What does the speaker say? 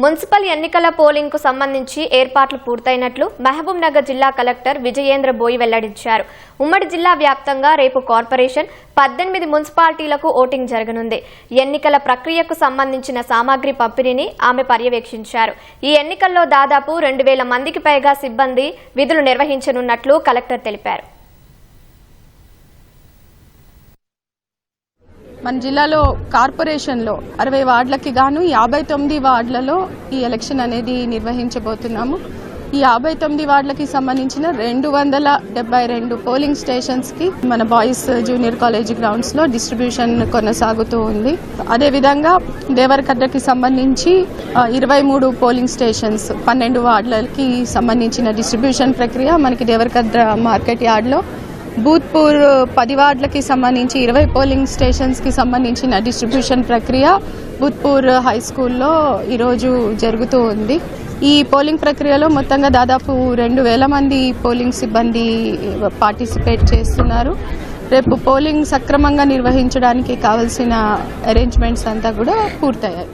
Municipal ఎన్నికల పోలింగ్కు సంబంధించి ఏర్పాట్లు పూర్తయినట్లు మహబూబ్ నగర్ జిల్లా కలెక్టర్ విజయేంద్ర బోయి వెల్లడించారు. ఉమ్మడి జిల్లా వ్యాప్తంగా రేపు కార్పొరేషన్ పద్దెనిమిది మున్సిపాలిటీలకు ఓటింగ్ జరగనుంది. ఎన్నికల ప్రక్రియకు సంబంధించిన సామాగ్రి పంపిణీని ఆమె పర్యవేక్షించారు. ఈ ఎన్నికల్లో దాదాపు రెండు వేల మందికి పైగా సిబ్బంది విధులు నిర్వహించనున్నట్లు కలెక్టర్ తెలిపారు. మన జిల్లాలో కార్పొరేషన్లో అరవై వార్డులకి గాను యాభై తొమ్మిది వార్డులలో ఈ ఎలక్షన్ అనేది నిర్వహించబోతున్నాము. ఈ యాభై తొమ్మిది వార్డులకి సంబంధించిన రెండు వందల డెబ్బై రెండు పోలింగ్ స్టేషన్స్కి మన బాయ్స్ జూనియర్ కాలేజ్ గ్రౌండ్స్లో డిస్ట్రిబ్యూషన్ కొనసాగుతూ ఉంది. అదేవిధంగా దేవరకద్రకి సంబంధించి ఇరవై మూడు పోలింగ్ స్టేషన్స్ పన్నెండు వార్డులకి సంబంధించిన డిస్ట్రిబ్యూషన్ ప్రక్రియ మనకి దేవరకద్ర మార్కెట్ యార్డ్లో బూత్పూర్ పది వార్డులకి సంబంధించి ఇరవై పోలింగ్ స్టేషన్స్కి సంబంధించిన డిస్ట్రిబ్యూషన్ ప్రక్రియ బూత్పూర్ హై స్కూల్లో ఈరోజు జరుగుతూ ఉంది. ఈ పోలింగ్ ప్రక్రియలో మొత్తంగా దాదాపు రెండు వేల మంది పోలింగ్ సిబ్బంది పార్టిసిపేట్ చేస్తున్నారు. రేపు పోలింగ్ సక్రమంగా నిర్వహించడానికి కావలసిన అరేంజ్మెంట్స్ అంతా కూడా పూర్తయ్యాయి.